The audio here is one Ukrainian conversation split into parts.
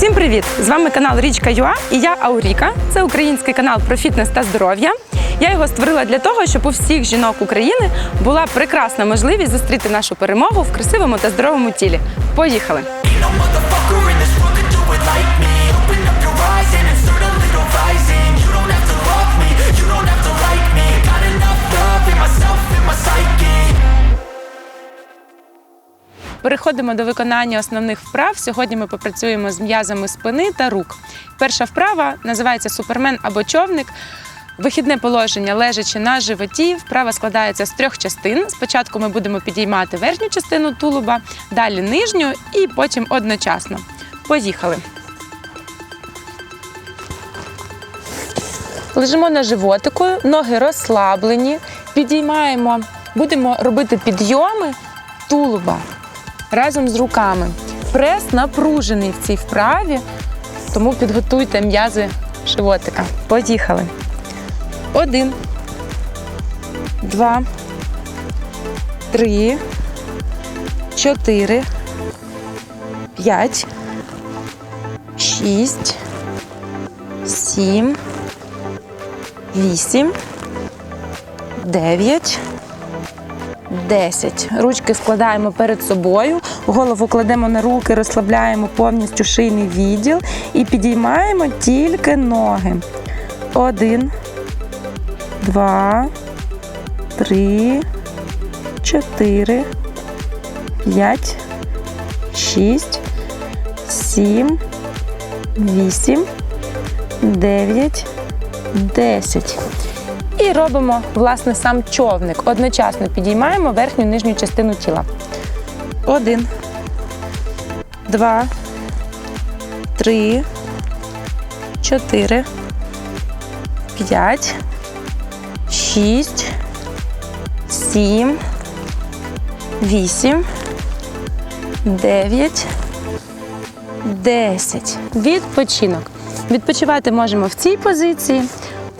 Всім привіт! З вами канал Річка Юа і я Ауріка. Це український канал про фітнес та здоров'я. Я його створила для того, щоб у всіх жінок України була прекрасна можливість зустріти нашу перемогу в красивому та здоровому тілі. Поїхали! Переходимо до виконання основних вправ. Сьогодні ми попрацюємо з м'язами спини та рук. Перша вправа називається супермен або човник. Вихідне положення лежачи на животі. Вправа складається з трьох частин. Спочатку ми будемо підіймати верхню частину тулуба, далі нижню і потім одночасно. Поїхали. Лежимо на животику, ноги розслаблені, підіймаємо, будемо робити підйоми тулуба разом з руками. Прес напружений в цій вправі, тому підготуйте м'язи животика. Поїхали. Один, два, три, чотири, п'ять, шість, сім, вісім, дев'ять. 10. Ручки складаємо перед собою, голову кладемо на руки, розслабляємо повністю шийний відділ і підіймаємо тільки ноги. Один, два, три, чотири, п'ять, шість, сім, вісім, дев'ять, десять. І робимо власне сам човник. Одночасно підіймаємо верхню нижню частину тіла. Один, два, три, чотири, п'ять, шість, сім, вісім, дев'ять, десять. Відпочинок. Відпочивати можемо в цій позиції.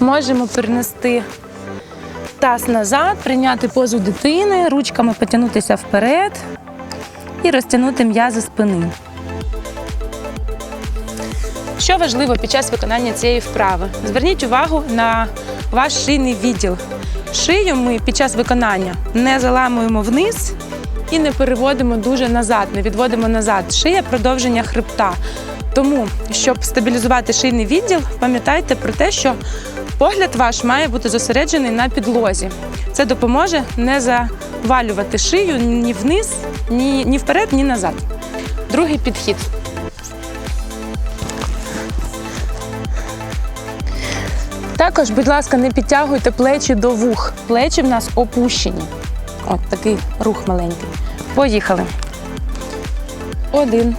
Можемо перенести таз назад, прийняти позу дитини, ручками потягнутися вперед і розтягнути м'язи спини. Що важливо під час виконання цієї вправи? Зверніть увагу на ваш шийний відділ. Шию ми під час виконання не заламуємо вниз і не переводимо дуже назад, не відводимо назад. Шия продовження хребта. Тому, щоб стабілізувати шийний відділ, пам'ятайте про те, що погляд ваш має бути зосереджений на підлозі. Це допоможе не завалювати шию ні вниз, ні, ні вперед, ні назад. Другий підхід. Також, будь ласка, не підтягуйте плечі до вух. Плечі в нас опущені. От такий рух маленький. Поїхали. Один.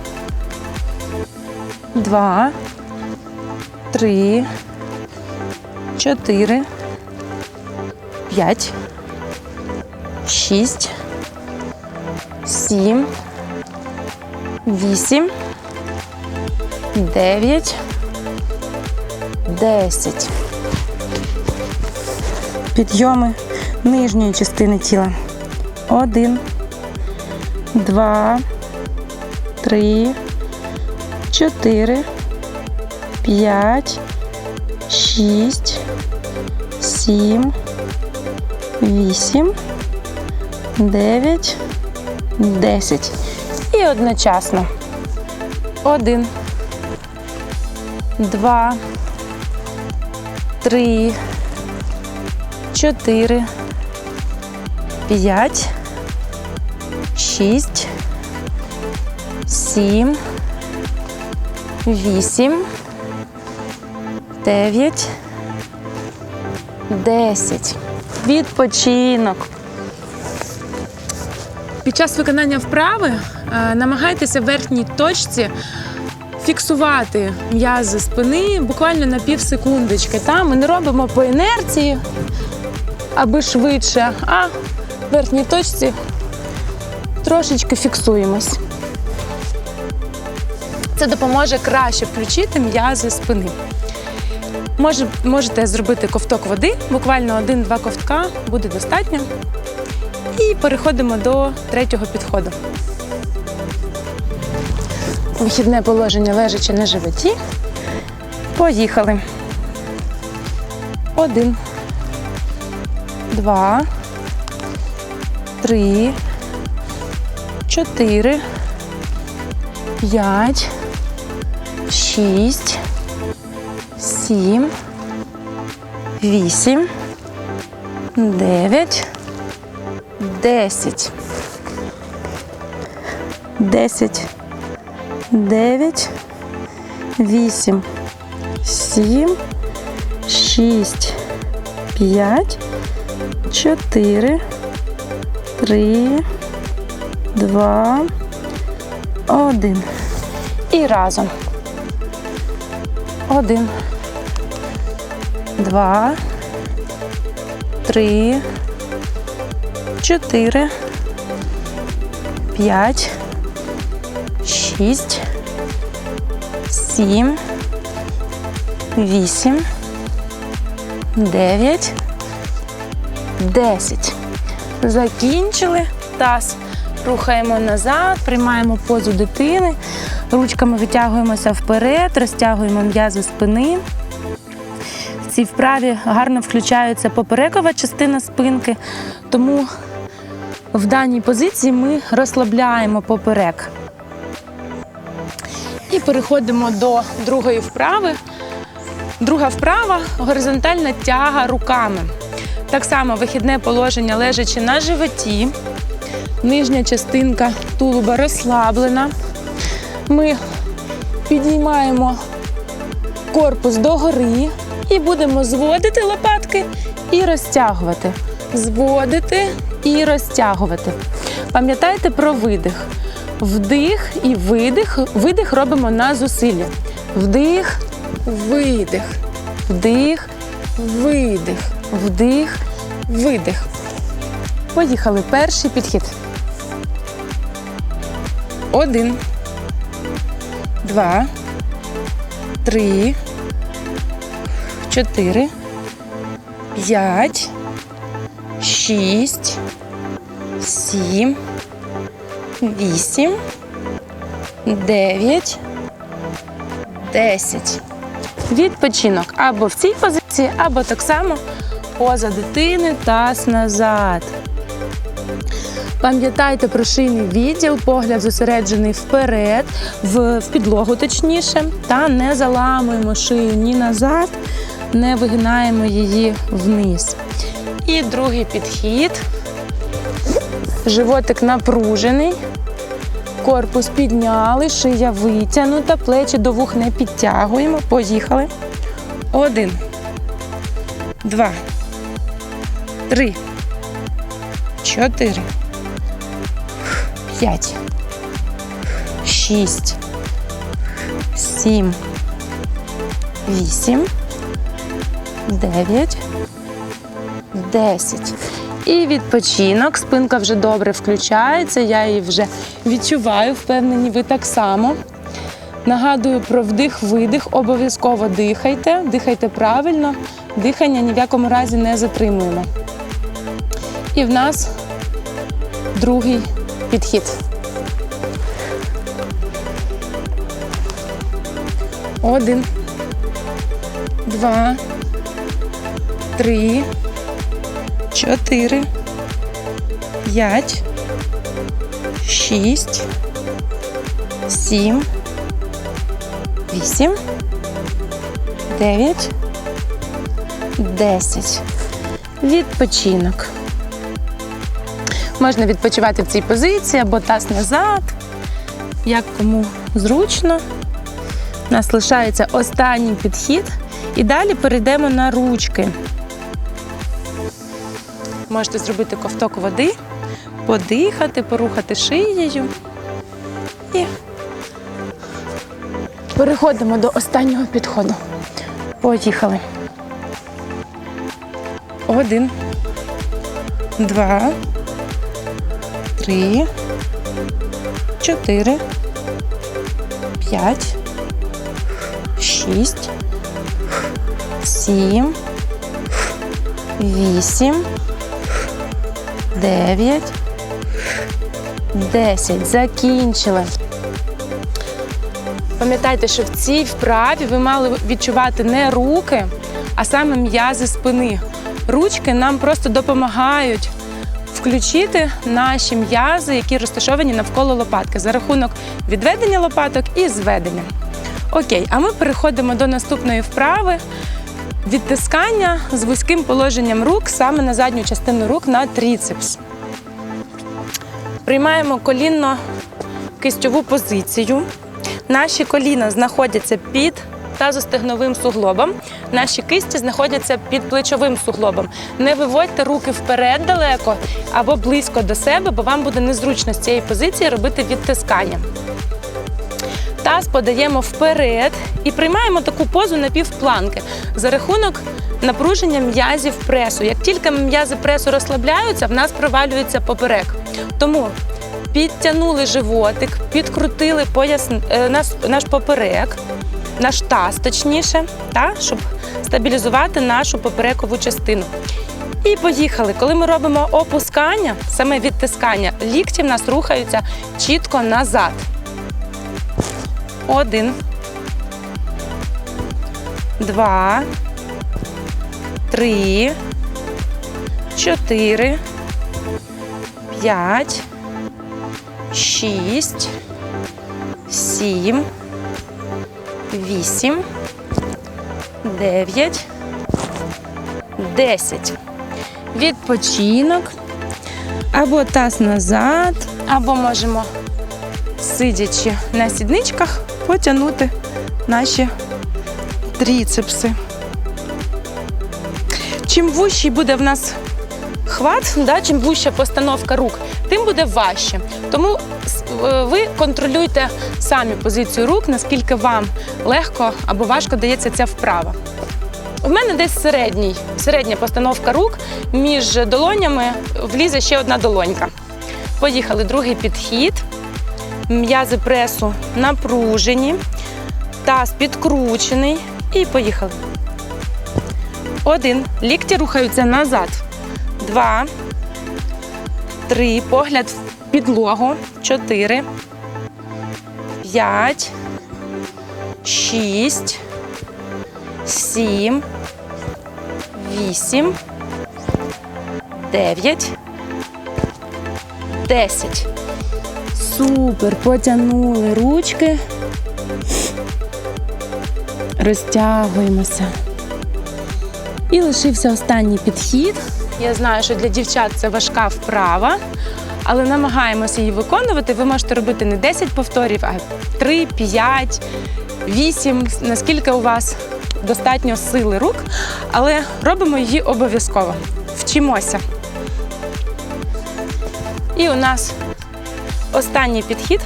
Два. Три. Чотири. П'ять. Шість. Сім. Вісім. Дев'ять. Десять. Підйоми нижньої частини тіла. Один. Два. Три. Чотири. П'ять. Шість. Сім. Вісім. Дев'ять. Десять. І одночасно. Один. Два. Три. Чотири. П'ять. Шість. Сім. Вісім. Дев'ять. Десять. Відпочинок. Під час виконання вправи е, намагайтеся в верхній точці фіксувати м'язи спини буквально на пів секундочки. Та? Ми не робимо по інерції, аби швидше, а в верхній точці трошечки фіксуємось. Це допоможе краще включити м'язи спини. Може, можете зробити ковток води, буквально один-два ковтка буде достатньо. І переходимо до третього підходу. Вихідне положення лежачи на животі. Поїхали. Один. Два. Три. Чотири. П'ять. Шість. Сім. Вісім. Дев'ять. Десять. Десять. Дев'ять. Вісім. Сім. Шість. П'ять. Чотири. Три. Два. Один. І разом. Один. Два. Три. Чотири. П'ять. Шість. Сім. Вісім. Дев'ять. Десять. Закінчили. Таз рухаємо назад, приймаємо позу дитини. Ручками витягуємося вперед, розтягуємо м'язи спини. Цій вправі гарно включається поперекова частина спинки, тому в даній позиції ми розслабляємо поперек. І переходимо до другої вправи. Друга вправа горизонтальна тяга руками. Так само вихідне положення лежачи на животі. Нижня частинка тулуба розслаблена. Ми підіймаємо корпус догори і будемо зводити лопатки і розтягувати. Зводити і розтягувати. Пам'ятайте про видих. Вдих і видих. Видих робимо на зусилля. Вдих, видих. Вдих, видих. Вдих, видих. Поїхали. Перший підхід. Один. Два. Три. Чотири. П'ять. Шість. Сім. Вісім. Дев'ять. Десять. Відпочинок або в цій позиції, або так само поза дитини, таз назад. Пам'ятайте про шийний відділ, погляд зосереджений вперед, в, в підлогу точніше, та не заламуємо шию ні назад, не вигинаємо її вниз. І другий підхід. Животик напружений, корпус підняли, шия витягнута, плечі до вух не підтягуємо. Поїхали. Один, два, три, чотири, п'ять, шість, сім, вісім, дев'ять, десять. І відпочинок. Спинка вже добре включається, я її вже відчуваю, впевнені, ви так само. Нагадую про вдих-видих. Обов'язково дихайте, дихайте правильно, дихання ні в якому разі не затримуємо. І в нас другий підхід. Один, два, три, чотири, п'ять, шість, сім, вісім, дев'ять, десять. Відпочинок. Можна відпочивати в цій позиції або таз назад, як кому зручно. У нас лишається останній підхід. І далі перейдемо на ручки. Можете зробити ковток води, подихати, порухати шиєю. І переходимо до останнього підходу. Поїхали. Один, два, три, чотири, п'ять, шість, сім, вісім, дев'ять, десять. Закінчили. Пам'ятайте, що в цій вправі ви мали відчувати не руки, а саме м'язи спини. Ручки нам просто допомагають включити наші м'язи, які розташовані навколо лопатки, за рахунок відведення лопаток і зведення. Окей, а ми переходимо до наступної вправи. Відтискання з вузьким положенням рук саме на задню частину рук на тріцепс. Приймаємо колінно кистьову позицію. Наші коліна знаходяться під тазостегновим суглобом. Наші кисті знаходяться під плечовим суглобом. Не виводьте руки вперед далеко або близько до себе, бо вам буде незручно з цієї позиції робити відтискання. Таз подаємо вперед і приймаємо таку позу напівпланки за рахунок напруження м'язів пресу. Як тільки м'язи пресу розслабляються, в нас провалюється поперек. Тому підтягнули животик, підкрутили пояс, е, наш, наш поперек, наш таз точніше, та, щоб стабілізувати нашу поперекову частину. І поїхали. Коли ми робимо опускання, саме відтискання, лікті в нас рухаються чітко назад. Один. Два. Три. Чотири. П'ять. Шість. Сім. Вісім. Дев'ять. Десять. Відпочинок. Або таз назад, або можемо сидячи на сідничках, потягнути наші тріцепси. Чим вущий буде в нас хват, да, чим вуща постановка рук, тим буде важче. Тому е, ви контролюйте самі позицію рук, наскільки вам легко або важко дається ця вправа. У мене десь середній, середня постановка рук між долонями влізе ще одна долонька. Поїхали. Другий підхід. М'язи пресу напружені, таз підкручений. І поїхали. Один. Лікті рухаються назад. Два. Три. Погляд в підлогу. Чотири. П'ять. Шість. Сім. Вісім. Дев'ять. Десять. Супер, потягнули ручки. Розтягуємося. І лишився останній підхід. Я знаю, що для дівчат це важка вправа, але намагаємося її виконувати. Ви можете робити не 10 повторів, а 3, 5, 8, наскільки у вас достатньо сили рук, але робимо її обов'язково. Вчимося. І у нас Останній підхід.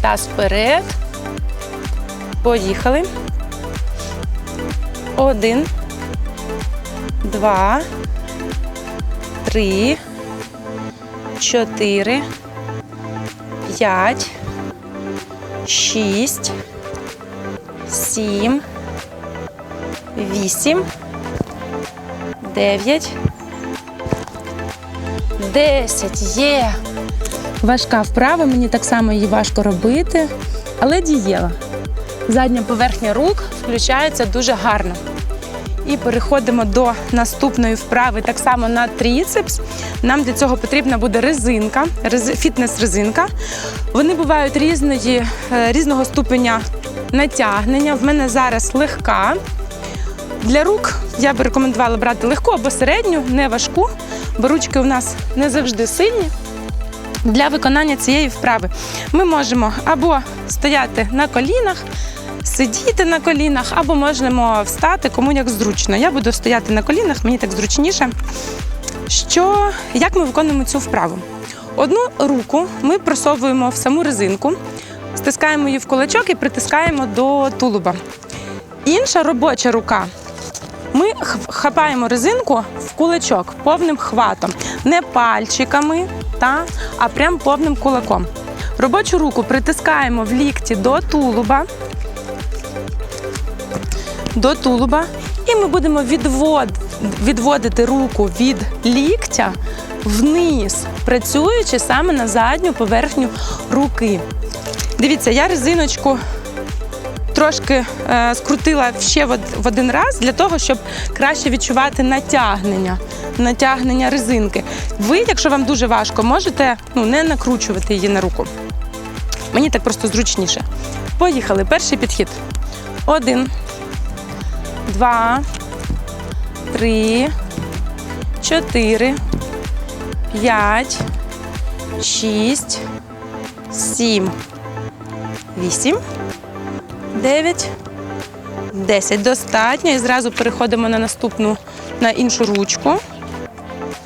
Таз вперед. Поїхали. Один. Два. Три. Чотири. П'ять. Шість. Сім. Вісім. Дев'ять. 10 є. Важка вправа, мені так само її важко робити, але дієва. Задня поверхня рук включається дуже гарно. І переходимо до наступної вправи, так само на тріцепс. Нам для цього потрібна буде резинка, рез- фітнес-резинка. Вони бувають різної, е, різного ступеня натягнення. В мене зараз легка. Для рук я би рекомендувала брати легку або середню, не важку, бо ручки у нас не завжди сильні. Для виконання цієї вправи ми можемо або стояти на колінах, сидіти на колінах, або можемо встати, кому як зручно. Я буду стояти на колінах, мені так зручніше. Що, як ми виконуємо цю вправу? Одну руку ми просовуємо в саму резинку, стискаємо її в кулачок і притискаємо до тулуба. Інша робоча рука. Ми хапаємо резинку в кулачок повним хватом, не пальчиками, та, а прям повним кулаком. Робочу руку притискаємо в лікті до тулуба. До тулуба. І ми будемо відвод, відводити руку від ліктя вниз, працюючи саме на задню поверхню руки. Дивіться, я резиночку трошки е, скрутила ще в, в один раз для того, щоб краще відчувати натягнення, натягнення резинки. Ви, якщо вам дуже важко, можете ну, не накручувати її на руку. Мені так просто зручніше. Поїхали. Перший підхід. Один, два, три, чотири, п'ять, шість, сім, вісім. 9, 10. Достатньо. І зразу переходимо на наступну, на іншу ручку.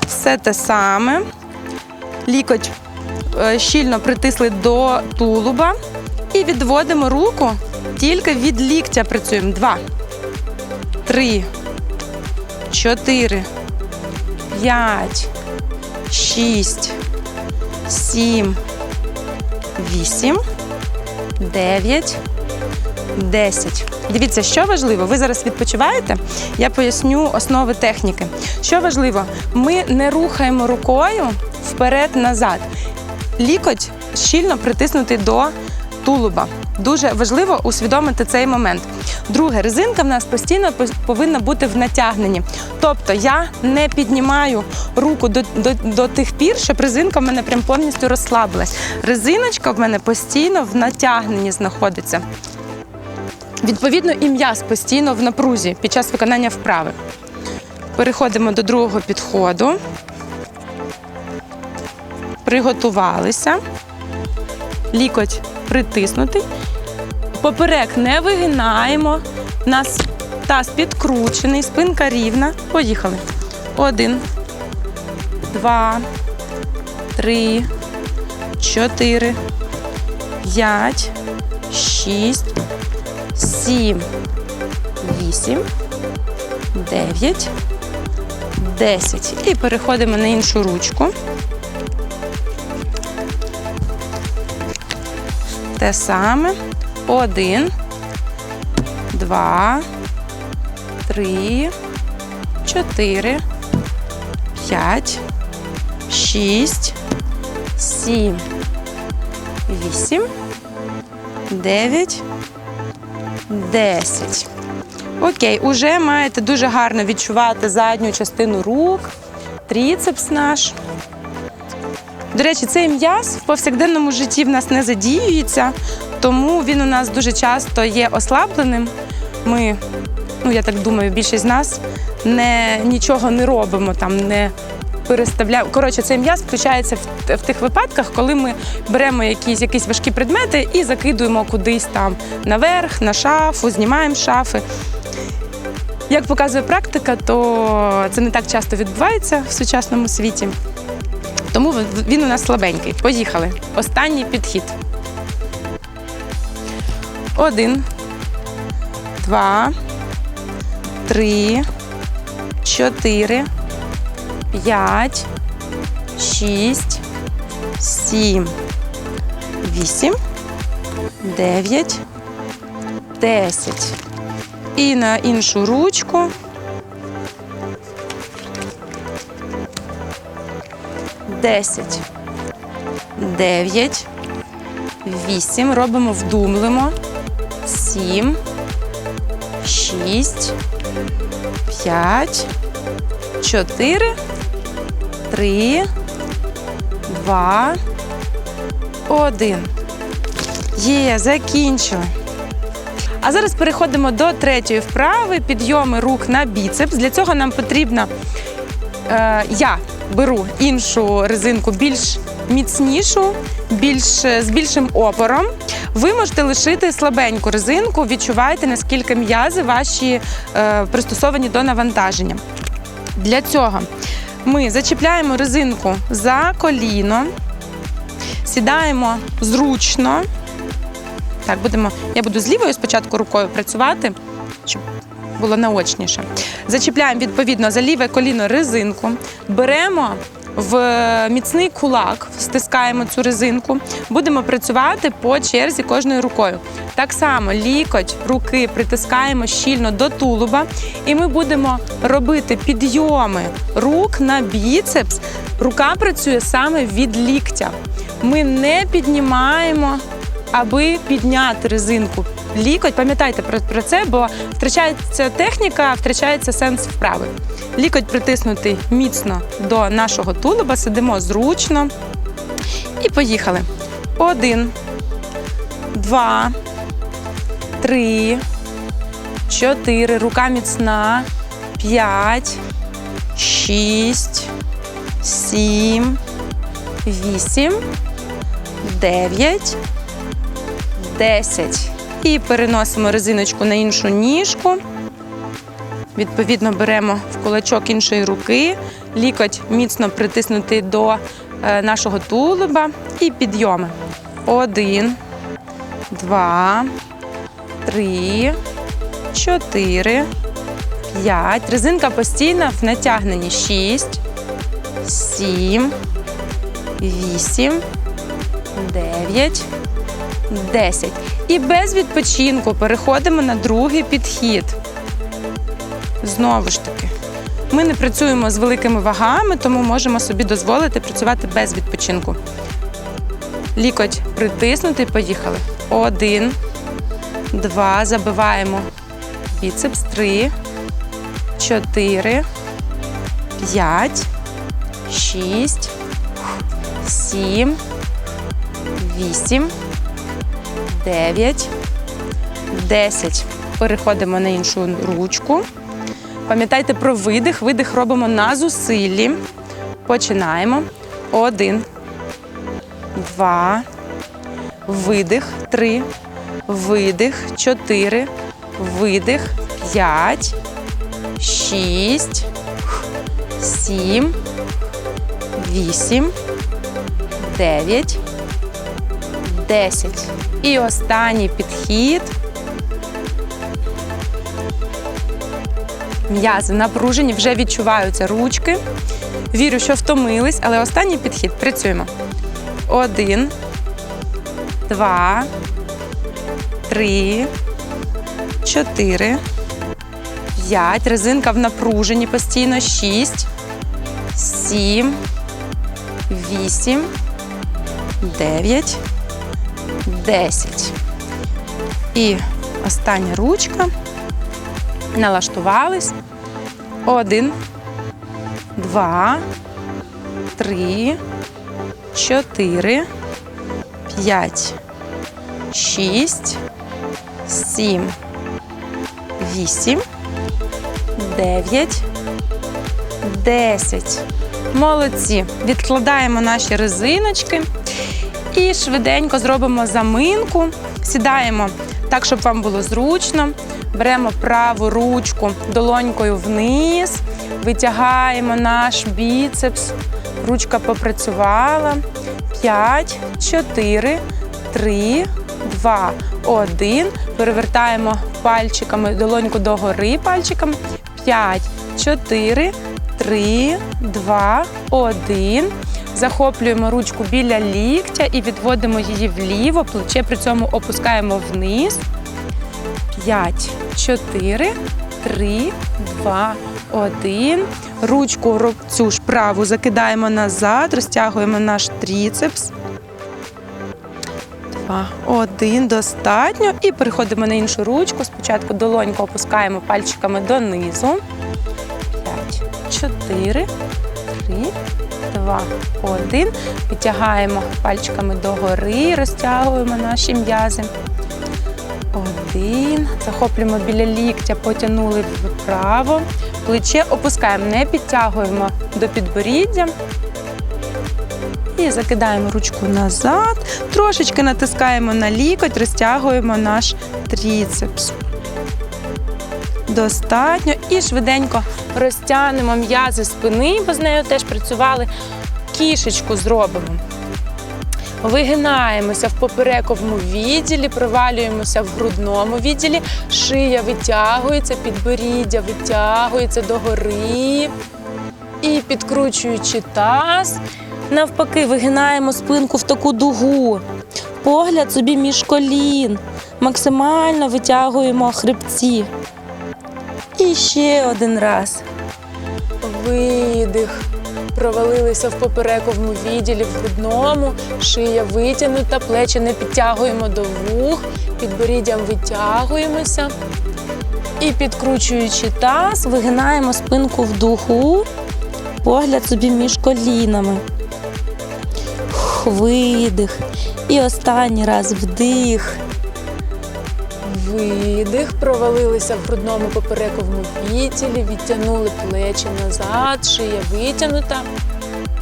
Все те саме. Лікоть е, щільно притисли до тулуба. І відводимо руку. Тільки від ліктя працюємо. Два, три, чотири, п'ять, шість, сім, вісім, дев'ять. 10. Дивіться, що важливо, ви зараз відпочиваєте. Я поясню основи техніки. Що важливо, ми не рухаємо рукою вперед-назад. Лікоть щільно притиснутий до тулуба. Дуже важливо усвідомити цей момент. Друге, резинка в нас постійно пос- повинна бути в натягненні. Тобто я не піднімаю руку до, до, до тих пір, щоб резинка в мене прям повністю розслабилась. Резиночка в мене постійно в натягненні знаходиться. Відповідно, і м'яз постійно в напрузі під час виконання вправи. Переходимо до другого підходу. Приготувалися. Лікоть притиснутий. Поперек не вигинаємо. У нас таз підкручений, спинка рівна. Поїхали. Один, два, три, чотири, п'ять, шість. 7, 8, 9, 10. І переходимо на іншу ручку. Те саме. Один, два, три, чотири, п'ять, шість, сім, вісім, дев'ять. 10. Окей, уже маєте дуже гарно відчувати задню частину рук, тріцепс наш. До речі, цей м'яз в повсякденному житті в нас не задіюється, тому він у нас дуже часто є ослабленим. Ми, ну я так думаю, більшість з нас не, нічого не робимо, там, не переставляємо. Коротше, цей м'яз включається в, в тих випадках, коли ми беремо якісь, якісь важкі предмети і закидуємо кудись там наверх, на шафу, знімаємо шафи. Як показує практика, то це не так часто відбувається в сучасному світі. Тому він у нас слабенький. Поїхали. Останній підхід. Один, два, три, чотири, п'ять, шість, сім, вісім, дев'ять, десять. І на іншу ручку. Десять. Дев'ять. Вісім. Робимо вдумлимо. Сім. Шість. П'ять. Чотири. Три. Два. Один. Є, закінчили. А зараз переходимо до третьої вправи підйоми рук на біцепс. Для цього нам потрібно е, я беру іншу резинку більш міцнішу, більш з більшим опором. Ви можете лишити слабеньку резинку, відчувайте, наскільки м'язи ваші е, пристосовані до навантаження. Для цього ми зачіпляємо резинку за коліно, сідаємо зручно. Так, будемо. Я буду з лівою спочатку рукою працювати, щоб було наочніше. Зачіпляємо відповідно за ліве коліно резинку, беремо в міцний кулак, стискаємо цю резинку, будемо працювати по черзі кожною рукою. Так само лікоть руки притискаємо щільно до тулуба, і ми будемо робити підйоми рук на біцепс. Рука працює саме від ліктя. Ми не піднімаємо, аби підняти резинку. Лікоть, пам'ятайте про, про це, бо втрачається техніка, втрачається сенс вправи. Лікоть притиснутий міцно до нашого тулуба, сидимо зручно. І поїхали. Один, два, три, чотири. Рука міцна. П'ять, шість, сім, вісім, дев'ять, десять. І переносимо резиночку на іншу ніжку. Відповідно, беремо в кулачок іншої руки, лікоть міцно притиснутий до е, нашого тулуба і підйоми. Один, два, три, чотири, п'ять. Резинка постійно в натягненні. Шість, сім, вісім, дев'ять, десять. І без відпочинку переходимо на другий підхід. Знову ж таки, ми не працюємо з великими вагами, тому можемо собі дозволити працювати без відпочинку. Лікоть притиснутий, поїхали. Один, два, забиваємо біцепс, три, чотири, п'ять, шість, сім, вісім, дев'ять, десять. Переходимо на іншу ручку. Пам'ятайте про видих. Видих робимо на зусиллі. Починаємо. Один, два, видих, три, видих, чотири, видих, п'ять, шість, сім, вісім, дев'ять, десять. І останній підхід. М'язи напружені, вже відчуваються ручки. Вірю, що втомились, але останній підхід. Працюємо. Один, два, три, чотири, п'ять. Резинка в напруженні постійно. Шість, сім, вісім, дев'ять, десять. І остання ручка налаштувались. Один, два, три, чотири, п'ять, шість, сім, вісім, дев'ять, десять. Молодці. Відкладаємо наші резиночки і швиденько зробимо заминку. Сідаємо так, щоб вам було зручно. Беремо праву ручку долонькою вниз, витягаємо наш біцепс. Ручка попрацювала. 5, 4, 3, 2, 1. Перевертаємо пальчиками долоньку догори пальчиками. 5, 4, 3, 2, 1. Захоплюємо ручку біля ліктя і відводимо її вліво, плече при цьому опускаємо вниз. 5, 4, 3, 2, 1. Ручку цю ж праву закидаємо назад, розтягуємо наш тріцепс. 2, 1, достатньо. І переходимо на іншу ручку. Спочатку долоньку опускаємо пальчиками донизу. 5, 4, 3, 2, 1. Витягаємо пальчиками догори, розтягуємо наші м'язи. Один. Захоплюємо біля ліктя, потягнули вправо. Плече опускаємо, не підтягуємо до підборіддя. І закидаємо ручку назад. Трошечки натискаємо на лікоть, розтягуємо наш тріцепс. Достатньо. І швиденько розтягнемо м'язи спини, бо з нею теж працювали. Кішечку зробимо. Вигинаємося в поперековому відділі, провалюємося в грудному відділі, шия витягується, підборіддя витягується догори. І підкручуючи таз, навпаки, вигинаємо спинку в таку дугу. Погляд собі між колін. Максимально витягуємо хребці. І ще один раз. Видих. Провалилися в поперековому відділі в грудному, шия витягнута, плечі не підтягуємо до вух, підборіддям витягуємося. І підкручуючи таз, вигинаємо спинку в дугу, погляд собі між колінами. Видих. І останній раз вдих. Видих, провалилися в грудному поперековому відділі, відтягнули плечі назад, шия витягнута.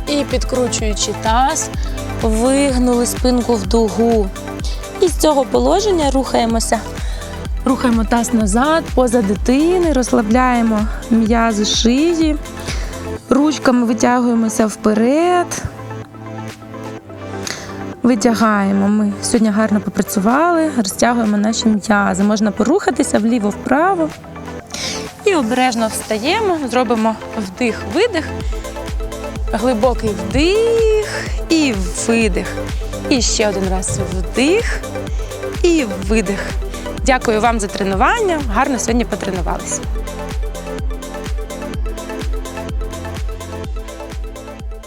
І підкручуючи таз, вигнули спинку в дугу. І з цього положення рухаємося. Рухаємо таз назад, поза дитини, розслабляємо м'язи шиї, ручками витягуємося вперед. Витягаємо. Ми сьогодні гарно попрацювали, розтягуємо наші м'язи. Можна порухатися вліво-вправо. І обережно встаємо, зробимо вдих-видих, глибокий вдих і видих. І ще один раз вдих і видих. Дякую вам за тренування. Гарно сьогодні потренувалися.